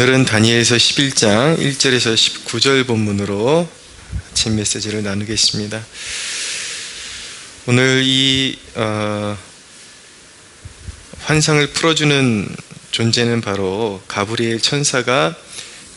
오늘은 다니엘서 11장 1절에서 19절 본문으로 아침 메시지를 나누겠습니다. 오늘 이 어, 환상을 풀어주는 존재는 바로 가브리엘 천사가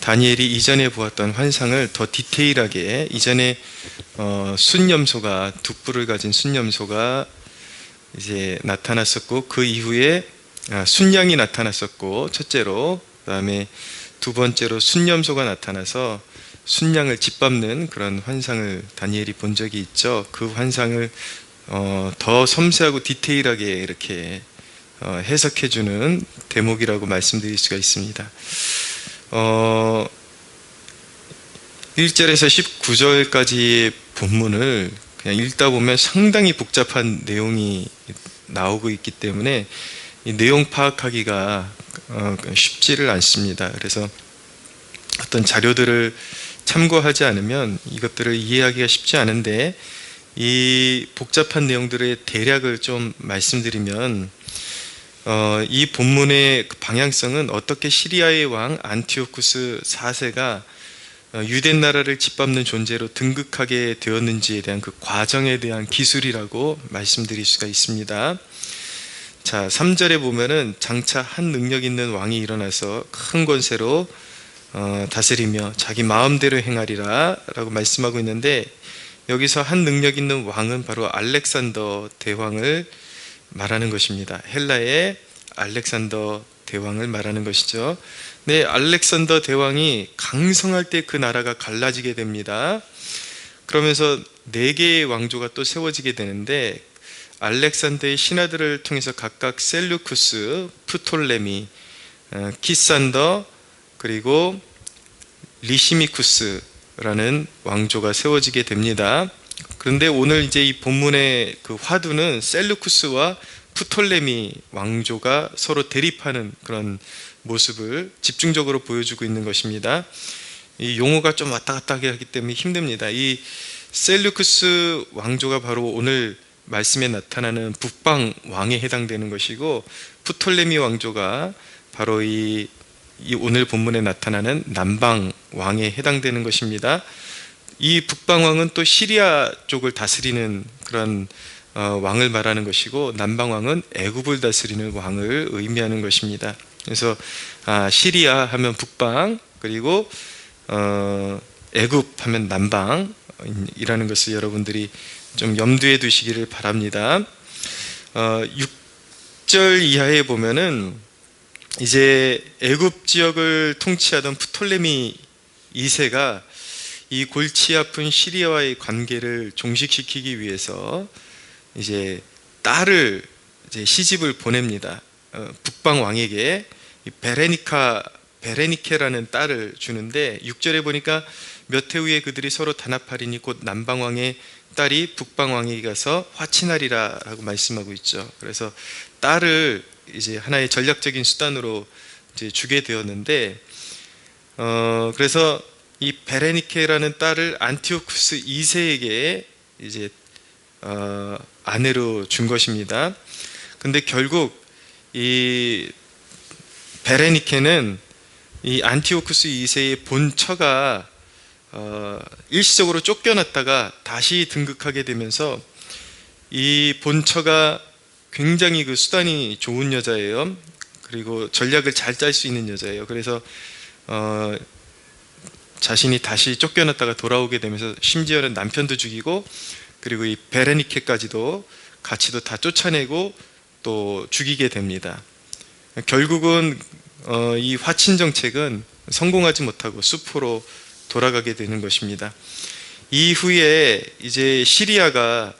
다니엘이 이전에 보았던 환상을 더 디테일하게 이전에 어, 순염소가 두 뿔을 가진 순염소가 이제 나타났었고 그 이후에 아, 순양이 나타났었고 첫째로 그다음에 두 번째로 순염소가 나타나서 순양을 짓밟는 그런 환상을 다니엘이 본 적이 있죠. 그 환상을 어, 더 섬세하고 디테일하게 이렇게 어, 해석해주는 대목이라고 말씀드릴 수가 있습니다. 어, 1절에서 19절까지의 본문을 그냥 읽다 보면 상당히 복잡한 내용이 나오고 있기 때문에 이 내용 파악하기가 어, 쉽지를 않습니다. 그래서 어떤 자료들을 참고하지 않으면 이것들을 이해하기가 쉽지 않은데 이 복잡한 내용들의 대략을 좀 말씀드리면 어, 이 본문의 그 방향성은 어떻게 시리아의 왕 안티오쿠스 4세가 어, 유대 나라를 짓밟는 존재로 등극하게 되었는지에 대한 그 과정에 대한 기술이라고 말씀드릴 수가 있습니다. 자, 3절에 보면은 장차 한 능력 있는 왕이 일어나서 큰 권세로 어, 다스리며 자기 마음대로 행하리라 라고 말씀하고 있는데 여기서 한 능력 있는 왕은 바로 알렉산더 대왕을 말하는 것입니다. 헬라의 알렉산더 대왕을 말하는 것이죠. 네, 알렉산더 대왕이 강성할 때 그 나라가 갈라지게 됩니다. 그러면서 네 개의 왕조가 또 세워지게 되는데 알렉산더의 신하들을 통해서 각각 셀루쿠스, 프톨레미, 어, 키산더 그리고 리시미쿠스라는 왕조가 세워지게 됩니다. 그런데 오늘 이제 이 본문의 그 화두는 셀루쿠스와 프톨레미 왕조가 서로 대립하는 그런 모습을 집중적으로 보여주고 있는 것입니다. 이 용어가 좀 왔다 갔다 하기 때문에 힘듭니다. 이 셀루쿠스 왕조가 바로 오늘 말씀에 나타나는 북방 왕에 해당되는 것이고 프톨레미 왕조가 바로 이, 이 오늘 본문에 나타나는 남방 왕에 해당되는 것입니다. 이 북방 왕은 또 시리아 쪽을 다스리는 그런 어, 왕을 말하는 것이고 남방 왕은 애굽을 다스리는 왕을 의미하는 것입니다. 그래서 아, 시리아 하면 북방 그리고 어, 애굽 하면 남방이라는 것을 여러분들이 좀 염두에 두시기를 바랍니다. 어, 6절 이하에 보면은 이제 애굽 지역을 통치하던 프톨레미 2세가 이 골치 아픈 시리아와의 관계를 종식시키기 위해서 이제 딸을 이제 시집을 보냅니다. 어, 북방 왕에게 이 베레니카 베레니케라는 딸을 주는데 6절에 보니까 몇 해 후에 그들이 서로 단합하리니 곧 남방 왕의 딸이 북방 왕에게 가서 화친하리라라고 말씀하고 있죠. 그래서 딸을 이제 하나의 전략적인 수단으로 이제 주게 되었는데 어 그래서 이 베레니케라는 딸을 안티오쿠스 2세에게 이제 어 아내로 준 것입니다. 근데 결국 이 베레니케는 이 안티오쿠스 2세의 본처가 어, 일시적으로 쫓겨났다가 다시 등극하게 되면서 이 본처가 굉장히 그 수단이 좋은 여자예요. 그리고 전략을 잘 짤 수 있는 여자예요. 그래서 어, 자신이 다시 쫓겨났다가 돌아오게 되면서 심지어는 남편도 죽이고 그리고 이 베레니케까지도 같이도 다 쫓아내고 또 죽이게 됩니다. 결국은 어, 이 화친 정책은 성공하지 못하고 숲으로 돌아가게 되는 것입니다. 이후에 이제 시리아가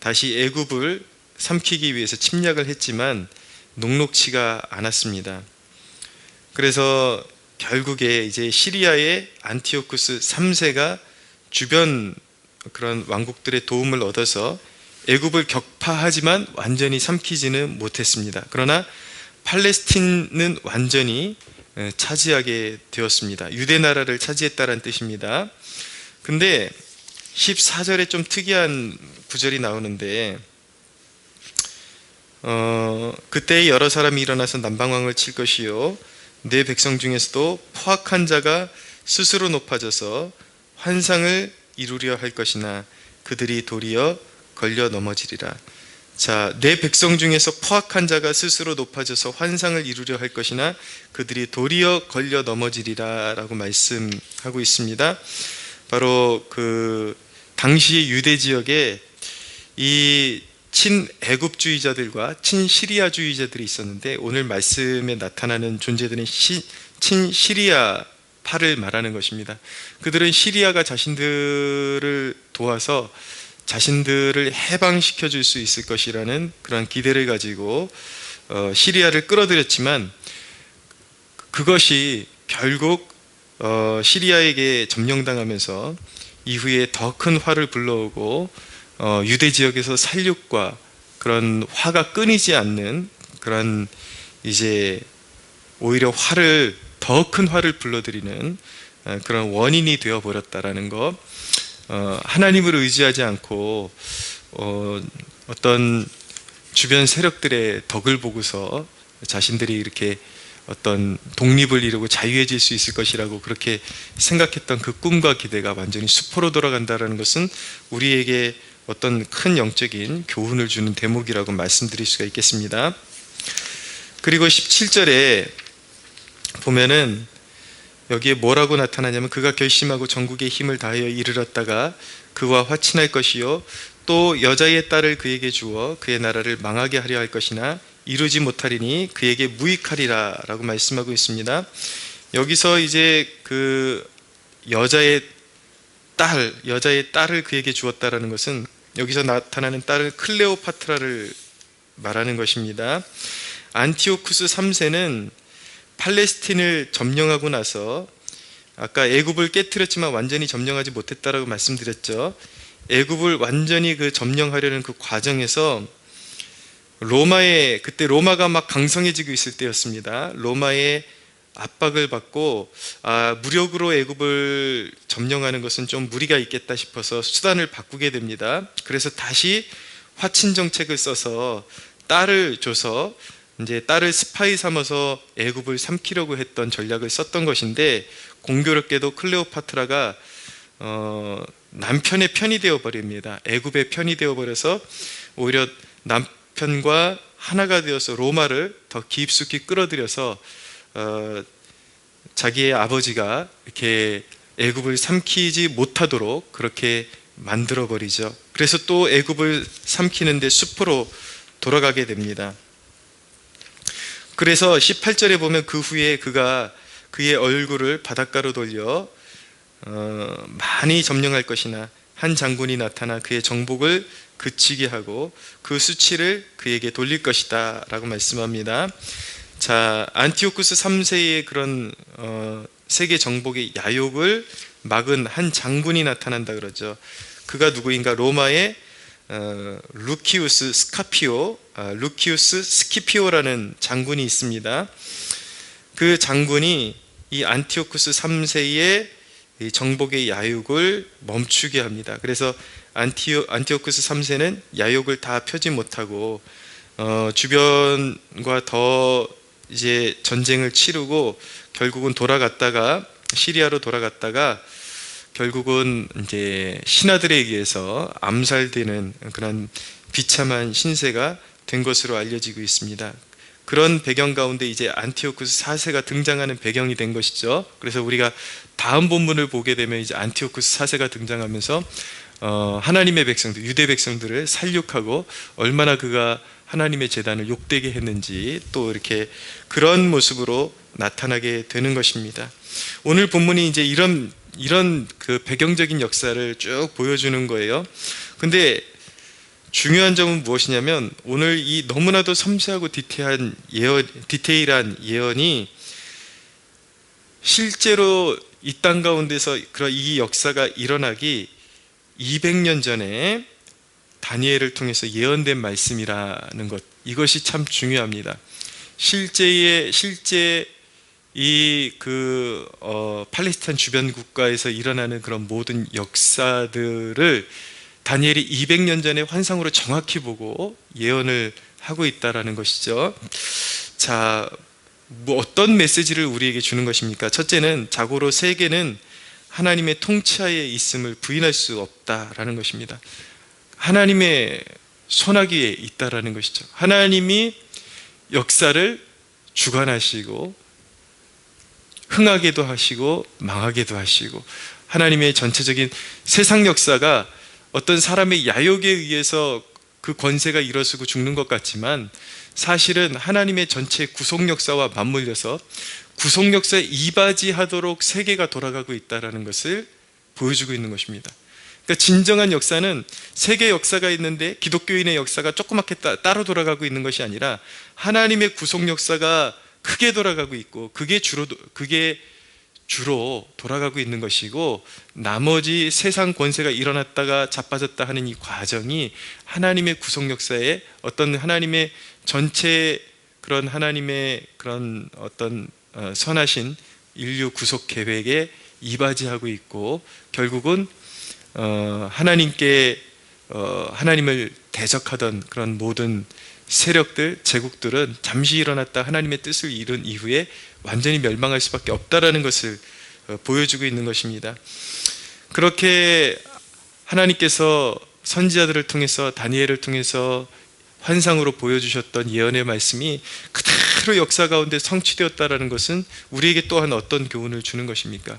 다시 애굽을 삼키기 위해서 침략을 했지만 녹록치가 않았습니다. 그래서 결국에 이제 시리아의 안티오쿠스 3세가 주변 그런 왕국들의 도움을 얻어서 애굽을 격파하지만 완전히 삼키지는 못했습니다. 그러나 팔레스틴은 완전히 예, 차지하게 되었습니다. 유대 나라를 차지했다는 뜻입니다. 근데 14절에 좀 특이한 구절이 나오는데 어, 그때 여러 사람이 일어나서 남방왕을 칠 것이요 내 백성 중에서도 포악한 자가 스스로 높아져서 환상을 이루려 할 것이나 그들이 도리어 걸려 넘어지리라. 자, 내 백성 중에서 포악한 자가 스스로 높아져서 환상을 이루려 할 것이나 그들이 도리어 걸려 넘어지리라라고 말씀하고 있습니다. 바로 그 당시 유대 지역에 이 친애굽주의자들과 친시리아주의자들이 있었는데 오늘 말씀에 나타나는 존재들은 시, 친시리아 파를 말하는 것입니다. 그들은 시리아가 자신들을 도와서 자신들을 해방시켜 줄 수 있을 것이라는 그런 기대를 가지고 어, 시리아를 끌어들였지만 그것이 결국 어, 시리아에게 점령당하면서 이후에 더 큰 화를 불러오고 어, 유대 지역에서 살육과 그런 화가 끊이지 않는 그런 이제 오히려 화를 더 큰 화를 불러들이는 어, 그런 원인이 되어 버렸다라는 것. 어, 하나님을 의지하지 않고 어, 어떤 주변 세력들의 덕을 보고서 자신들이 이렇게 어떤 독립을 이루고 자유해질 수 있을 것이라고 그렇게 생각했던 그 꿈과 기대가 완전히 수포로 돌아간다라는 것은 우리에게 어떤 큰 영적인 교훈을 주는 대목이라고 말씀드릴 수가 있겠습니다. 그리고 17절에 보면은 여기에 뭐라고 나타나냐면 그가 결심하고 전국의 힘을 다하여 이르렀다가 그와 화친할 것이요 또 여자의 딸을 그에게 주어 그의 나라를 망하게 하려 할 것이나 이루지 못하리니 그에게 무익하리라라고 말씀하고 있습니다. 여기서 이제 그 여자의 딸, 여자의 딸을 그에게 주었다라는 것은 여기서 나타나는 딸은 클레오파트라를 말하는 것입니다. 안티오쿠스 3세는 팔레스틴을 점령하고 나서 아까 애굽을 깨뜨렸지만 완전히 점령하지 못했다라고 말씀드렸죠. 애굽을 완전히 그 점령하려는 그 과정에서 로마의 그때 로마가 막 강성해지고 있을 때였습니다. 로마의 압박을 받고 아, 무력으로 애굽을 점령하는 것은 좀 무리가 있겠다 싶어서 수단을 바꾸게 됩니다. 그래서 다시 화친 정책을 써서 딸을 줘서 이제 딸을 스파이 삼아서 애굽을 삼키려고 했던 전략을 썼던 것인데 공교롭게도 클레오파트라가 어, 남편의 편이 되어 버립니다. 애굽의 편이 되어 버려서 오히려 남편과 하나가 되어서 로마를 더 깊숙이 끌어들여서 어, 자기의 아버지가 이렇게 애굽을 삼키지 못하도록 그렇게 만들어 버리죠. 그래서 또 애굽을 삼키는데 숲으로 돌아가게 됩니다. 그래서 18절에 보면 그 후에 그가 그의 얼굴을 바닷가로 돌려 어, 많이 점령할 것이나 한 장군이 나타나 그의 정복을 그치게 하고 그 수치를 그에게 돌릴 것이다 라고 말씀합니다. 자, 안티오쿠스 3세의 그런 어, 세계 정복의 야욕을 막은 한 장군이 나타난다 그러죠. 그가 누구인가? 로마의 어, 루키우스 스카피오, 아, 루키우스 스키피오라는 장군이 있습니다. 그 장군이 이 안티오쿠스 3세의 이 정복의 야욕을 멈추게 합니다. 그래서 안티오, 안티오쿠스 3세는 야욕을 다 펴지 못하고 어, 주변과 더 이제 전쟁을 치르고 결국은 돌아갔다가 시리아로 돌아갔다가 결국은 이제 신하들에 의해서 암살되는 그런 비참한 신세가 된 것으로 알려지고 있습니다. 그런 배경 가운데 이제 안티오쿠스 4세가 등장하는 배경이 된 것이죠. 그래서 우리가 다음 본문을 보게 되면 이제 안티오쿠스 4세가 등장하면서 어, 하나님의 백성들, 유대 백성들을 살육하고 얼마나 그가 하나님의 재단을 욕되게 했는지 또 이렇게 그런 모습으로 나타나게 되는 것입니다. 오늘 본문이 이제 이런 이런 그 배경적인 역사를 쭉 보여주는 거예요. 근데 중요한 점은 무엇이냐면 오늘 이 너무나도 섬세하고 디테일한 예언, 디테일한 예언이 실제로 이 땅 가운데서 그런 이 역사가 일어나기 200년 전에 다니엘을 통해서 예언된 말씀이라는 것 이것이 참 중요합니다. 실제의 실제 이그 어, 팔레스타인 주변 국가에서 일어나는 그런 모든 역사들을 다니엘이 200년 전에 환상으로 정확히 보고 예언을 하고 있다라는 것이죠. 자, 뭐 어떤 메시지를 우리에게 주는 것입니까? 첫째는 자고로 세계는 하나님의 통치하에 있음을 부인할 수 없다라는 것입니다. 하나님의 손아귀에 있다라는 것이죠. 하나님이 역사를 주관하시고 흥하게도 하시고 망하게도 하시고 하나님의 전체적인 세상 역사가 어떤 사람의 야욕에 의해서 그 권세가 일어서고 죽는 것 같지만 사실은 하나님의 전체 구속 역사와 맞물려서 구속 역사에 이바지하도록 세계가 돌아가고 있다라는 것을 보여주고 있는 것입니다. 그러니까 진정한 역사는 세계 역사가 있는데 기독교인의 역사가 조그맣게 따, 따로 돌아가고 있는 것이 아니라 하나님의 구속 역사가 크게 돌아가고 있고 그게 주로 그게 주로 돌아가고 있는 것이고 나머지 세상 권세가 일어났다가 자빠졌다 하는 이 과정이 하나님의 구속 역사에 어떤 하나님의 전체 그런 하나님의 그런 어떤 어, 선하신 인류 구속 계획에 이바지하고 있고 결국은 어, 하나님께 어, 하나님을 대적하던 그런 모든 세력들, 제국들은 잠시 일어났다 하나님의 뜻을 이룬 이후에 완전히 멸망할 수밖에 없다라는 것을 어, 보여주고 있는 것입니다. 그렇게 하나님께서 선지자들을 통해서 다니엘을 통해서 환상으로 보여주셨던 예언의 말씀이 그대로 역사 가운데 성취되었다라는 것은 우리에게 또한 어떤 교훈을 주는 것입니까?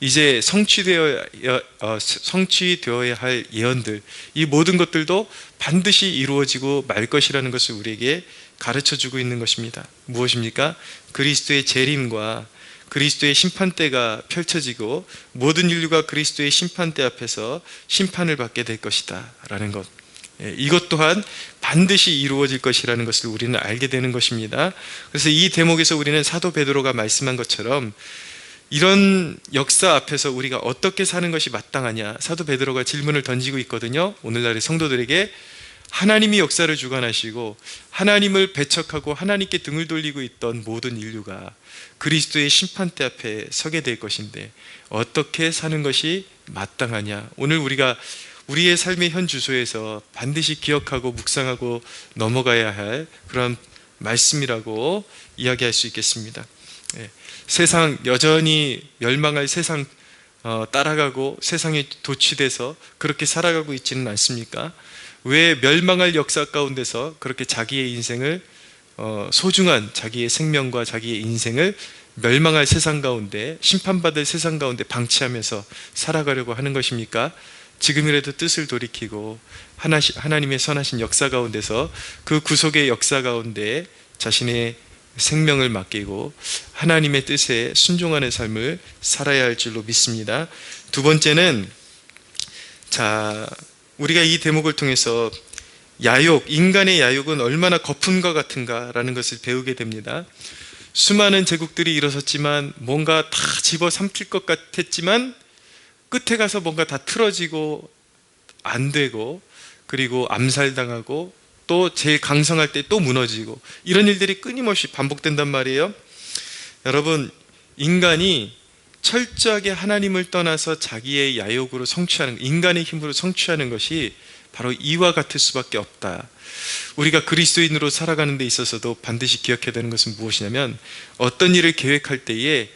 이제 성취되어야, 어, 성취되어야 할 예언들, 이 모든 것들도 반드시 이루어지고 말 것이라는 것을 우리에게 가르쳐 주고 있는 것입니다. 무엇입니까? 그리스도의 재림과 그리스도의 심판대가 펼쳐지고 모든 인류가 그리스도의 심판대 앞에서 심판을 받게 될 것이다. 라는 것. 예, 이것 또한 반드시 이루어질 것이라는 것을 우리는 알게 되는 것입니다. 그래서 이 대목에서 우리는 사도 베드로가 말씀한 것처럼 이런 역사 앞에서 우리가 어떻게 사는 것이 마땅하냐 사도 베드로가 질문을 던지고 있거든요. 오늘날의 성도들에게 하나님이 역사를 주관하시고 하나님을 배척하고 하나님께 등을 돌리고 있던 모든 인류가 그리스도의 심판대 앞에 서게 될 것인데 어떻게 사는 것이 마땅하냐 오늘 우리가 우리의 삶의 현 주소에서 반드시 기억하고 묵상하고 넘어가야 할 그런 말씀이라고 이야기할 수 있겠습니다. 예, 세상 여전히 멸망할 세상 어, 따라가고 세상에 도취돼서 그렇게 살아가고 있지는 않습니까? 왜 멸망할 역사 가운데서 그렇게 자기의 인생을 어, 소중한 자기의 생명과 자기의 인생을 멸망할 세상 가운데 심판받을 세상 가운데 방치하면서 살아가려고 하는 것입니까? 지금이라도 뜻을 돌이키고 하나님의 선하신 역사 가운데서 그 구속의 역사 가운데 자신의 생명을 맡기고 하나님의 뜻에 순종하는 삶을 살아야 할 줄로 믿습니다. 두 번째는 자 우리가 이 대목을 통해서 야욕, 인간의 야욕은 얼마나 거품과 같은가라는 것을 배우게 됩니다. 수많은 제국들이 일어섰지만 뭔가 다 집어 삼킬 것 같았지만 끝에 가서 뭔가 다 틀어지고 안 되고 그리고 암살당하고 또 제일 강성할 때 또 무너지고 이런 일들이 끊임없이 반복된단 말이에요. 여러분 인간이 철저하게 하나님을 떠나서 자기의 야욕으로 성취하는 인간의 힘으로 성취하는 것이 바로 이와 같을 수밖에 없다. 우리가 그리스도인으로 살아가는 데 있어서도 반드시 기억해야 되는 것은 무엇이냐면 어떤 일을 계획할 때에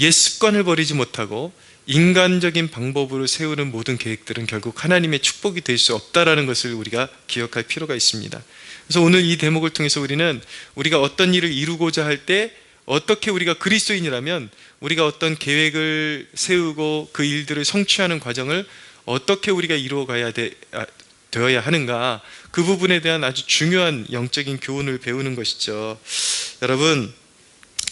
옛 습관을 버리지 못하고 인간적인 방법으로 세우는 모든 계획들은 결국 하나님의 축복이 될 수 없다라는 것을 우리가 기억할 필요가 있습니다. 그래서 오늘 이 대목을 통해서 우리는 우리가 어떤 일을 이루고자 할 때 어떻게 우리가 그리스도인이라면 우리가 어떤 계획을 세우고 그 일들을 성취하는 과정을 어떻게 우리가 이루어 가야 돼, 아, 되어야 하는가 그 부분에 대한 아주 중요한 영적인 교훈을 배우는 것이죠. 여러분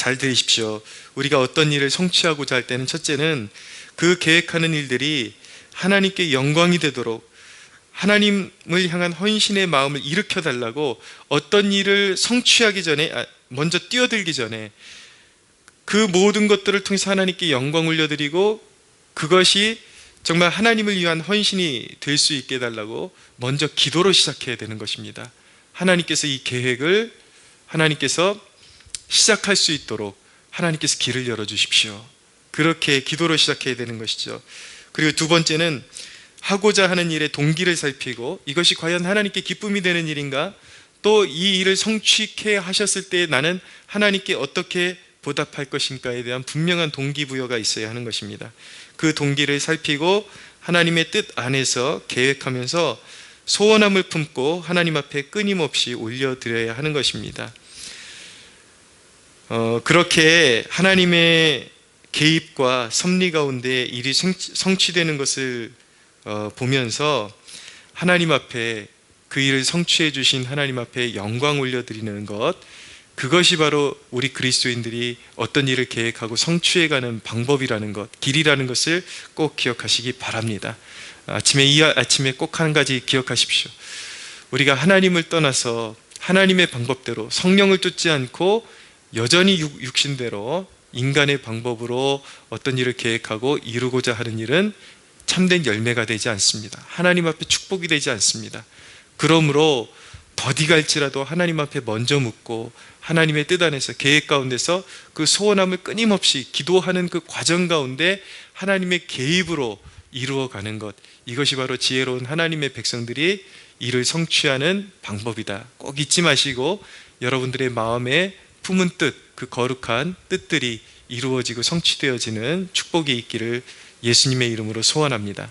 잘 들으십시오. 우리가 어떤 일을 성취하고자 할 때는 첫째는 그 계획하는 일들이 하나님께 영광이 되도록 하나님을 향한 헌신의 마음을 일으켜 달라고 어떤 일을 성취하기 전에 아, 먼저 뛰어들기 전에 그 모든 것들을 통해서 하나님께 영광 올려드리고 그것이 정말 하나님을 위한 헌신이 될 수 있게 해달라고 먼저 기도로 시작해야 되는 것입니다. 하나님께서 이 계획을 하나님께서 시작할 수 있도록 하나님께서 길을 열어주십시오. 그렇게 기도로 시작해야 되는 것이죠. 그리고 두 번째는 하고자 하는 일의 동기를 살피고 이것이 과연 하나님께 기쁨이 되는 일인가? 또 이 일을 성취케 하셨을 때 나는 하나님께 어떻게 보답할 것인가에 대한 분명한 동기부여가 있어야 하는 것입니다. 그 동기를 살피고 하나님의 뜻 안에서 계획하면서 소원함을 품고 하나님 앞에 끊임없이 올려드려야 하는 것입니다. 어, 그렇게 하나님의 개입과 섭리 가운데 일이 성취- 성취되는 것을 어, 보면서 하나님 앞에 그 일을 성취해 주신 하나님 앞에 영광 올려드리는 것 그것이 바로 우리 그리스도인들이 어떤 일을 계획하고 성취해 가는 방법이라는 것, 길이라는 것을 꼭 기억하시기 바랍니다. 아침에 이 아침에 꼭 한 가지 기억하십시오. 우리가 하나님을 떠나서 하나님의 방법대로 성령을 쫓지 않고 여전히 육- 육신대로 인간의 방법으로 어떤 일을 계획하고 이루고자 하는 일은 참된 열매가 되지 않습니다. 하나님 앞에 축복이 되지 않습니다. 그러므로 더디 갈지라도 하나님 앞에 먼저 묻고 하나님의 뜻 안에서 계획 가운데서 그 소원함을 끊임없이 기도하는 그 과정 가운데 하나님의 개입으로 이루어가는 것 이것이 바로 지혜로운 하나님의 백성들이 이를 성취하는 방법이다. 꼭 잊지 마시고 여러분들의 마음에 품은 뜻, 그 거룩한 뜻들이 이루어지고 성취되어지는 축복이 있기를 예수님의 이름으로 소원합니다.